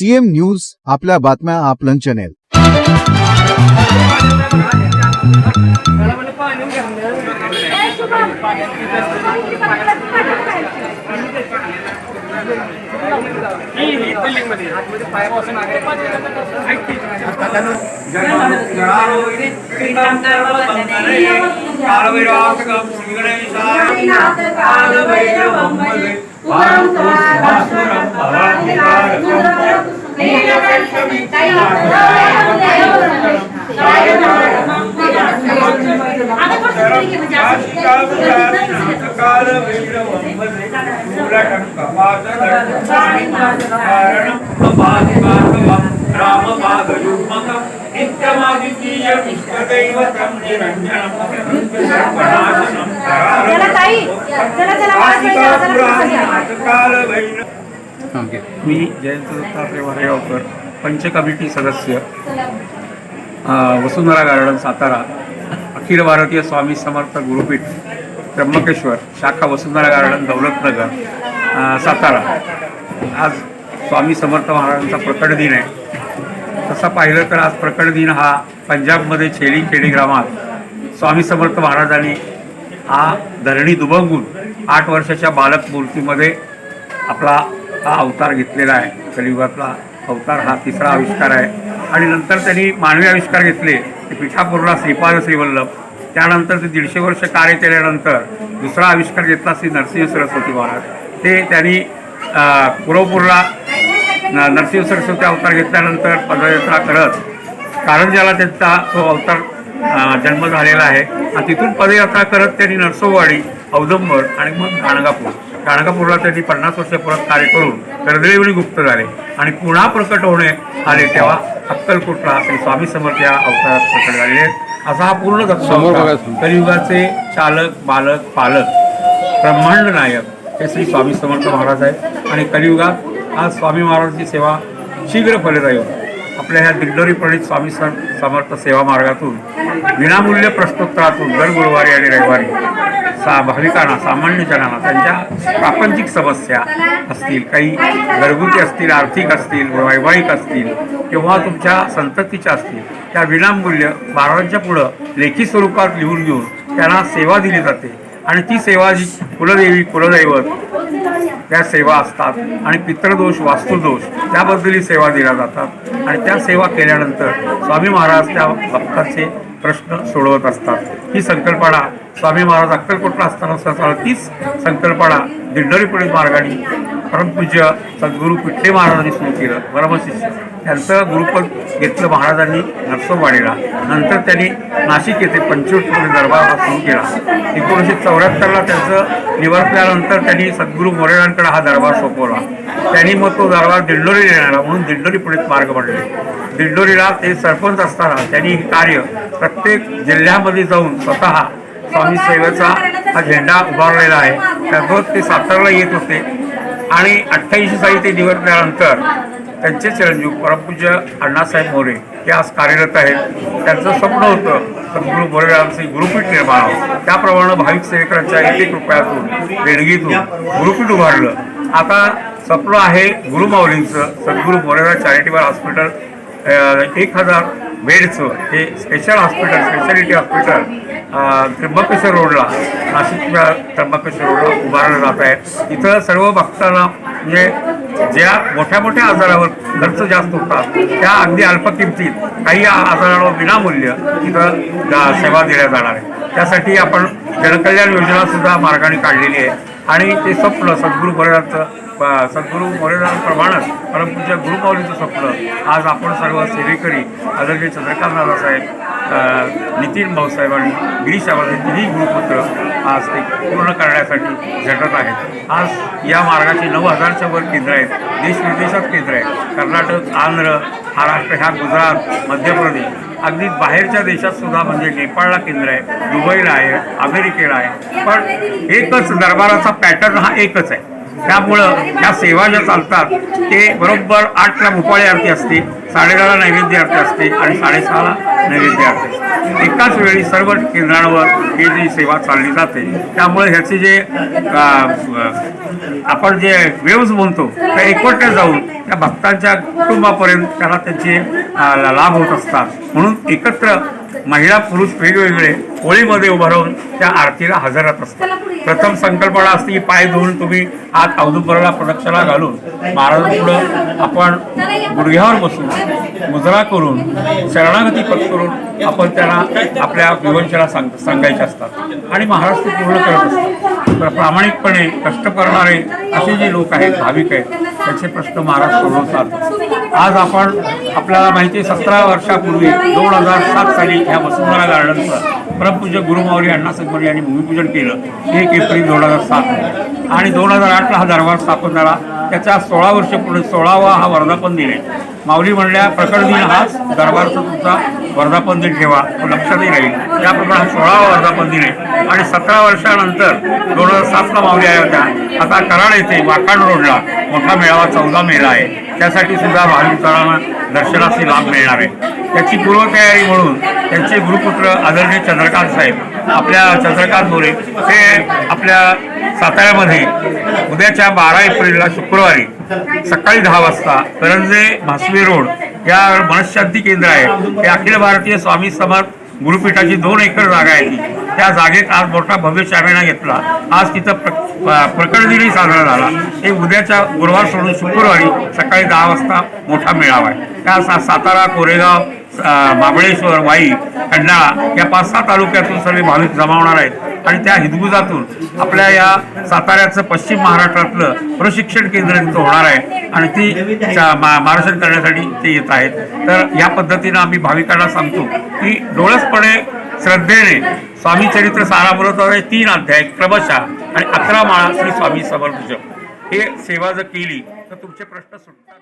CM news आपल्या बातम्या आपलं चॅनेल कालवैरासकं श्रीगणेशाय कालभैरवं भजे उग्रं त्वाभास्वरं मी जयंत दत्तात्रय वरेगावकर पंच कमिटी सदस्य वसुंधरा गार्डन सातारा अखिल भारतीय स्वामी समर्थ गुरुपीठ त्र्यंबकेश्वर शाखा वसुंधरा गार्डन दौलतनगर सातारा. आज स्वामी समर्थ महाराजांचा प्रकट दिन आहे. तसं पाहिलं तर आज प्रकट दिन हा पंजाबमध्ये छेली खेडी ग्रामात स्वामी समर्थ महाराजांनी हा धरणी दुभंगून आठ वर्षाच्या बालक मूर्तीमध्ये आपला हा अवतार घेतलेला आहे. कलियुगातला अवतार हा तिसरा आविष्कार आहे. आणि नंतर त्यांनी मानवी आविष्कार घेतले. ते पिठापूरला श्रीपाद श्रीवल्लभ. त्यानंतर ते दीडशे वर्ष कार्य केल्यानंतर दुसरा आविष्कार घेतला श्री नरसिंह सरस्वती महाराज. ते त्यांनी अं, कुरवपूरला न- नरसिंह सरस्वती अवतार घेतल्यानंतर पदयात्रा करत कारंजाला त्यांचा तो अवतार जन्म झालेला आहे. आणि तिथून पदयात्रा करत त्यांनी नरसोवाडी औदंबर आणि मग गाणगापूर. गाणगापूरला त्यांनी पन्नास वर्ष परत कार्य करून कर्दळीवणी गुप्त झाले. आणि पुन्हा प्रकट होणे आले तेव्हा अक्कलकोटला श्री स्वामी समर्थ या अवतारात प्रकट झालेले आहेत. असा हा पूर्ण दत्त. कलियुगाचे चालक बालक पालक ब्रह्मांड नायक हे श्री स्वामी समर्थ महाराज आहेत. आणि कलियुगात आज स्वामी महाराजांची सेवा शीघ्र फलित येऊन आपल्या ह्या दिग्डोरी प्रणित स्वामी सम- समर्थ सेवा मार्गातून विनामूल्य प्रश्नोत्तरातून दर गुरुवारी आणि रविवारी सा भाविकांना सामान्य जणांना त्यांच्या प्रापंचिक समस्या असतील काही घरगुती असतील आर्थिक असतील वैवाहिक असतील किंवा तुमच्या संततीच्या असतील त्या विनामूल्य महाराजांच्या पुढं लेखी स्वरूपात लिहून घेऊन त्यांना सेवा दिली जाते. आणि ती सेवा जी कुलदेवी कुलदैवत त्या सेवा असतात आणि पितृदोष वास्तुदोष त्याबद्दलही सेवा दिल्या जातात. आणि त्या सेवा केल्यानंतर स्वामी महाराज त्या भक्ताचे प्रश्न सोडवत असतात. ही संकल्पना स्वामी महाराज अक्कलकोटला असताना स्वतः तीच संकल्पना दिंडोरी पोलीस मार्गाने परमपूज्य सद्गुरू पिठले महाराजांनी सुरू केलं. परमशिष्य. त्यांचं गुरुपद घेतलं महाराजांनी नरसोबाडीला नंतर त्यांनी नाशिक येथे पंचवटीमध्ये दरबार हा सुरू केला. एकोणीसशे चौऱ्याहत्तरला त्यांचं निवर्तल्यानंतर त्यांनी सद्गुरू मोरेरांकडे हा दरबार सोपवला. त्यांनी मग तो दरबार दिंडोरी येणारा म्हणून दिंडोरी पुढे मार्ग पडले दिंडोरीला ते सरपंच असताना त्यांनी हे कार्य प्रत्येक जिल्ह्यामध्ये जाऊन स्वतः स्वामी सेवेचा हा झेंडा उभारलेला आहे. त्यासोबत ते सातारला येत होते. आणि अठ्ठ्याऐंशी साली ते निवडल्यानंतर त्यांचे चिरंजीव परमपूज्य अण्णासाहेब मोरे हे आज कार्यरत आहेत. त्यांचं स्वप्न होतं सद्गुरू मोरेरामचे गुरुपीठ निर्माण व्हावं. त्याप्रमाणे भाविक सेवेकरांच्या एक एक रुपयातून देणगीतून गुरुपीठ उभारलं. आता स्वप्न आहे गुरुमाऊलींचं सद्गुरू मोरेरा चॅरिटेबल हॉस्पिटल एक हजार बेडचं हे special hospital speciality hospital Trimbakeshwar रोडला नाशिकच्या त्र्यंबकेश्वर रोडला उभारलं जात आहे. इथं सर्व भक्तांना म्हणजे ज्या मोठ्या मोठ्या आजारावर खर्च जास्त होतात त्या अगदी अल्प किमतीत काही आजारावर विनामूल्य इथं सेवा दिल्या जाणार आहे त्यासाठी आपण जनकल्याण योजनासुद्धा मार्गाने काढलेली आहे. आणि ते स्वप्न सद्गुरू मोरेरांचं प- सद्गुरू मोरेरांप्रमाणेच परमपूज्य गुरुमाऊलीचं स्वप्न. आज आपण सर्व सेवेकरी आदरणीय चंद्रकांत दादासाहेब नितीन भाऊसाहेब आणि गिरीश आवाज तिन्ही गुरुपुत्र आज ते पूर्ण करण्यासाठी झटत आहेत. आज या मार्गाची नऊ हजारच्या वर केंद्र आहेत. देश विदेशात केंद्र आहेत. कर्नाटक आंध्र महाराष्ट्र ह्या गुजरात मध्य प्रदेश अगदी बाहेरच्या देशात सुद्धा म्हणजे नेपाळला केंद्र आहे दुबईला आहे अमेरिकेला आहे. पण एकच दरबाराचा पॅटर्न हा एकच आहे. त्यामुळं ह्या सेवा ज्या चालतात ते बरोबर आठला मुपाळी आरती असते साडेदहाला नैवेद्य आरती असते आणि साडेसहाला नैवेद्य आरती असते. एकाच वेळी सर्व केंद्रांवर ही जी सेवा चालली जाते त्यामुळे ह्याचे जे आपण जे वेव्ज म्हणतो त्या एकवटल्या जाऊन त्या भक्तांच्या कुटुंबापर्यंत त्याला त्यांचे लाभ होत असतात. म्हणून एकत्र महिला पुरुष वेगवेगळे होळीमध्ये उभं राहून त्या आरतीला हजर राहत असतात प्रथम संकल्पना असते की पाय धुवून तुम्ही आत औदुंबराला प्रदक्षिणा घालून महाराजांपुढं आपण गुडघ्यावर बसून मुद्रा करून शरणागती पत्करून आपण त्यांना आपल्या विवंशला सांग सांगायचे असतात. आणि महाराज ते पूर्ण करत असतात. तर प्रामाणिकपणे कष्ट करणारे असे जे लोक आहेत भाविक आहेत त्याचे प्रश्न महाराज सोडवतात. आज आपण आपल्याला माहिती आहे सतरा वर्षापूर्वी दोन हजार सात साली ह्या वसुंधरा गार्डनचं परमपूज्य गुरुमावली अण्णा संगमरी यांनी भूमिपूजन केलं एक एप्रिल दोन हजार सात. आणि दोन हजार आठला हा दरबार स्थापन झाला. त्याच्या सोळा वर्ष पूर्ण सोळावा हा वर्धापन दिले माऊली म्हणल्या प्रकट दिन हाच दरबारचा तुमचा वर्धापन दिन ठेवा तो लक्षातही राहील. त्याप्रमाणे हा सोळावा वर्धापन दिन आहे. आणि सतरा वर्षानंतर दोन हजार सातला मावली आल्या होत्या. आता कराड येथे वाकाड रोडला मोठा मेळावा चौदा मेळा आहे. त्यासाठी सुद्धा भाविकांना दर्शनाचे लाभ मिळणार आहे. त्याची पूर्वतयारी म्हणून त्यांचे गुरुपुत्र आदरणीय चंद्रकांत साहेब आपल्या चंद्रकांत मोरे ते आपल्या साताऱ्यामध्ये उद्याच्या बारा एप्रिलला शुक्रवारी सकाळी दहा वाजता करंजे भासवे रोड या मनशांती केंद्र आहे. ते अखिल भारतीय स्वामी समर्थ गुरुपीठाची दोन एकर जागा आहे ती. त्या जागेत आज मोठा भव्य शामेना घेतला. आज तिथं प्र प्रकट दिनही साजरा झाला. हे उद्याच्या गुरुवार सोडून शुक्रवारी सकाळी दहा वाजता मोठा मेळावा आहे. त्या सा सातारा कोरेगाव महाबळेश्वर वाई खंडाळा या पाच सहा तालुक्यातून सर्व भाविक जमावणार आहेत. आणि त्या हिदगुजातून आपल्या या साताऱ्याचं पश्चिम महाराष्ट्रातलं प्रशिक्षण केंद्र तिथं होणार आहे आणि ती मार्गदर्शन करण्यासाठी ते येत आहेत. तर या पद्धतीनं आम्ही भाविकांना सांगतो की डोळसपणे श्रद्धेने स्वामी चरित्र सारामृताचे तीन अध्याय क्रमशः आणि अकरा माळा श्री स्वामी समर्थ हे सेवा जर केली तर तुमचे प्रश्न सुटतात.